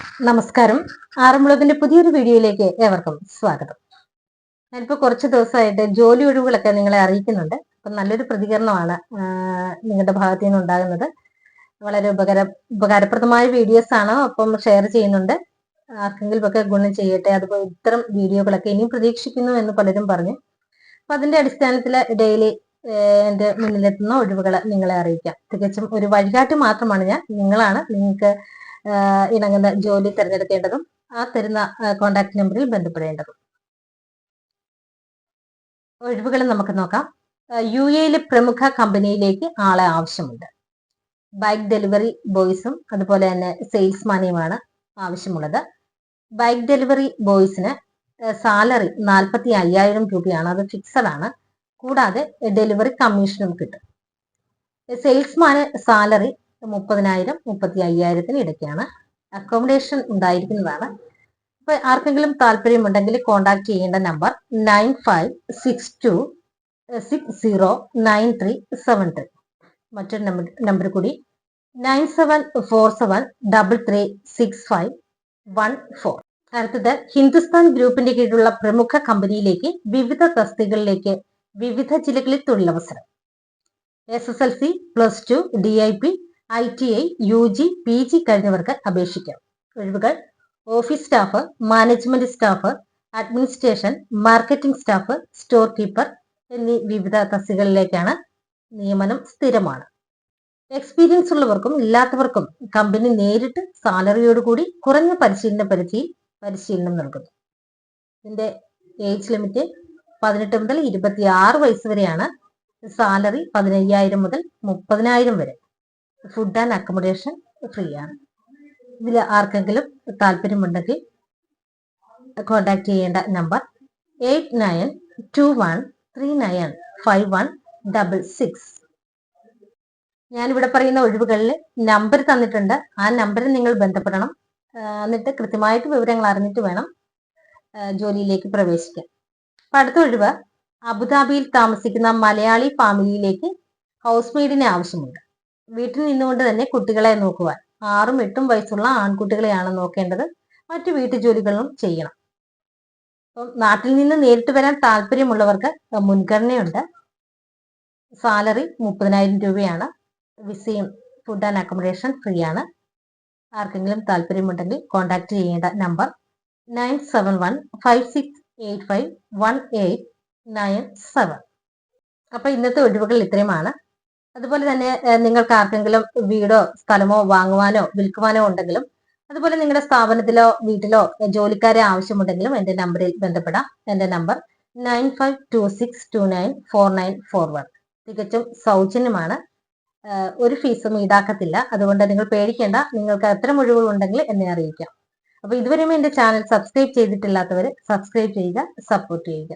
നമസ്കാരം. ആറന്മുളത്തിന്റെ പുതിയൊരു വീഡിയോയിലേക്ക് ഏവർക്കും സ്വാഗതം. ഞാനിപ്പോ കുറച്ച് ദിവസമായിട്ട് ജോലി ഒഴിവുകളൊക്കെ നിങ്ങളെ അറിയിക്കുന്നുണ്ട്. അപ്പം നല്ലൊരു പ്രതികരണമാണ് നിങ്ങളുടെ ഭാഗത്തു നിന്ന് ഉണ്ടാകുന്നത്. വളരെ ഉപകാര ഉപകാരപ്രദമായ വീഡിയോസ് ആണ് അപ്പം ഷെയർ ചെയ്യുന്നുണ്ട്. ആർക്കെങ്കിലും ഒക്കെ ഗുണം ചെയ്യട്ടെ അതുപോലെ ഇത്തരം വീഡിയോകളൊക്കെ ഇനിയും പ്രതീക്ഷിക്കുന്നു എന്ന് പലരും പറഞ്ഞു. അപ്പൊ അതിന്റെ അടിസ്ഥാനത്തിൽ ഡെയിലി എന്റെ മുന്നിലെത്തുന്ന ഒഴിവുകൾ നിങ്ങളെ അറിയിക്കാം. തികച്ചും ഒരു വഴികാട്ടി മാത്രമാണ് ഞാൻ. നിങ്ങളാണ് നിങ്ങൾക്ക് ഇണങ്ങുന്ന ജോലി തിരഞ്ഞെടുക്കേണ്ടതും ആ തരുന്ന കോണ്ടാക്ട് നമ്പറിൽ ബന്ധപ്പെടേണ്ടതും. ഒഴിവുകൾ നമുക്ക് നോക്കാം. യു എയിലെ പ്രമുഖ കമ്പനിയിലേക്ക് ആളെ ആവശ്യമുണ്ട്. ബൈക്ക് ഡെലിവറി ബോയ്സും അതുപോലെ തന്നെ സെയിൽസ്മാനെയുമാണ് ആവശ്യമുള്ളത്. ബൈക്ക് ഡെലിവറി ബോയ്സിന് സാലറി നാൽപ്പത്തി അയ്യായിരം രൂപയാണ്. അത് ഫിക്സഡ് ആണ്. കൂടാതെ ഡെലിവറി കമ്മീഷനും കിട്ടും. സെയിൽസ്മാന് സാലറി മുപ്പതിനായിരം മുപ്പത്തി അയ്യായിരത്തിന് ഇടയ്ക്കാണ് അക്കോമഡേഷൻ ഉണ്ടായിരിക്കുന്നതാണ്. അപ്പൊ ആർക്കെങ്കിലും താല്പര്യമുണ്ടെങ്കിൽ കോൺടാക്ട് ചെയ്യേണ്ട number nine five six two six zero nine three seven three മറ്റൊരു നമ്പർ നമ്പർ കൂടി nine seven four seven double three six five one four അടുത്തത് ഹിന്ദുസ്ഥാൻ ഗ്രൂപ്പിന്റെ കീഴിലുള്ള പ്രമുഖ കമ്പനിയിലേക്ക് വിവിധ തസ്തികളിലേക്ക് വിവിധ ജില്ലകളിൽ തൊഴിലവസരം. S S L C plus two D I P I T I U G P G കഴിഞ്ഞവർക്ക് അപേക്ഷിക്കാം. ഒഴിവുകൾ office staff management staff administration marketing staff store keeper എന്നീ വിവിധ തസ്തികളിലേക്കാണ് നിയമനം സ്ഥിരമാണ്. എക്സ്പീരിയൻസ് ഉള്ളവർക്കും ഇല്ലാത്തവർക്കും കമ്പനി നേരിട്ട് സാലറിയോടുകൂടി കുറഞ്ഞ പരിശീലന പരിധിയിൽ പരിശീലനം നൽകുന്നു. ഇതിന്റെ ഏജ് ലിമിറ്റ് പതിനെട്ട് മുതൽ ഇരുപത്തി ആറ് വയസ്സ് വരെയാണ്. സാലറി പതിനയ്യായിരം മുതൽ മുപ്പതിനായിരം വരെ. ഫുഡ് ആൻഡ് അക്കോമഡേഷൻ ഫ്രീ ആണ്. ഇതിൽ ആർക്കെങ്കിലും താല്പര്യമുണ്ടെങ്കിൽ കോൺടാക്ട് ചെയ്യേണ്ട number eight nine two one three nine five one double six ഞാനിവിടെ പറയുന്ന ഒഴിവുകളിൽ നമ്പർ തന്നിട്ടുണ്ട്. ആ നമ്പറിൽ നിങ്ങൾ ബന്ധപ്പെടണം. എന്നിട്ട് കൃത്യമായിട്ട് വിവരങ്ങൾ അറിഞ്ഞിട്ട് വേണം ജോലിയിലേക്ക് പ്രവേശിക്കാൻ. അപ്പൊ അടുത്ത ഒഴിവ് അബുദാബിയിൽ താമസിക്കുന്ന മലയാളി ഫാമിലിയിലേക്ക് ഹൗസ് മെയ്ഡിനെ ആവശ്യമുണ്ട്. വീട്ടിൽ നിന്നുകൊണ്ട് തന്നെ കുട്ടികളെ നോക്കുവാൻ. ആറും എട്ടും വയസ്സുള്ള ആൺകുട്ടികളെയാണ് നോക്കേണ്ടത്. മറ്റു വീട്ടുജോലികളും ചെയ്യണം. അപ്പം നാട്ടിൽ നിന്ന് നേരിട്ട് വരാൻ താല്പര്യമുള്ളവർക്ക് മുൻഗണനയുണ്ട്. സാലറി മുപ്പതിനായിരം രൂപയാണ്. വിസയും ഫുഡ് ആൻഡ് അക്കോമഡേഷൻ ഫ്രീ ആണ് ആർക്കെങ്കിലും താല്പര്യമുണ്ടെങ്കിൽ കോൺടാക്ട് ചെയ്യേണ്ട number nine seven one five six eight five one eight nine seven. അപ്പൊ ഇന്നത്തെ ഒഴിവുകൾ ഇത്രയുമാണ്. അതുപോലെ തന്നെ നിങ്ങൾക്ക് ആർക്കെങ്കിലും വീടോ സ്ഥലമോ വാങ്ങുവാനോ വിൽക്കുവാനോ ഉണ്ടെങ്കിലും അതുപോലെ നിങ്ങളുടെ സ്ഥാപനത്തിലോ വീട്ടിലോ ജോലിക്കാരെ ആവശ്യമുണ്ടെങ്കിലും എന്റെ നമ്പറിൽ ബന്ധപ്പെടാം. എന്റെ number nine five two six two nine four nine four one. തികച്ചും സൗജന്യമാണ്. ഒരു ഫീസും ഈടാക്കത്തില്ല. അതുകൊണ്ട് നിങ്ങൾ പേടിക്കേണ്ട നിങ്ങൾക്ക് എത്ര ഒഴിവുകൾ ഉണ്ടെങ്കിൽ എന്നെ അറിയിക്കാം. അപ്പൊ ഇതുവരെയും എന്റെ ചാനൽ സബ്സ്ക്രൈബ് ചെയ്തിട്ടില്ലാത്തവർ സബ്സ്ക്രൈബ് ചെയ്യുക സപ്പോർട്ട് ചെയ്യുക.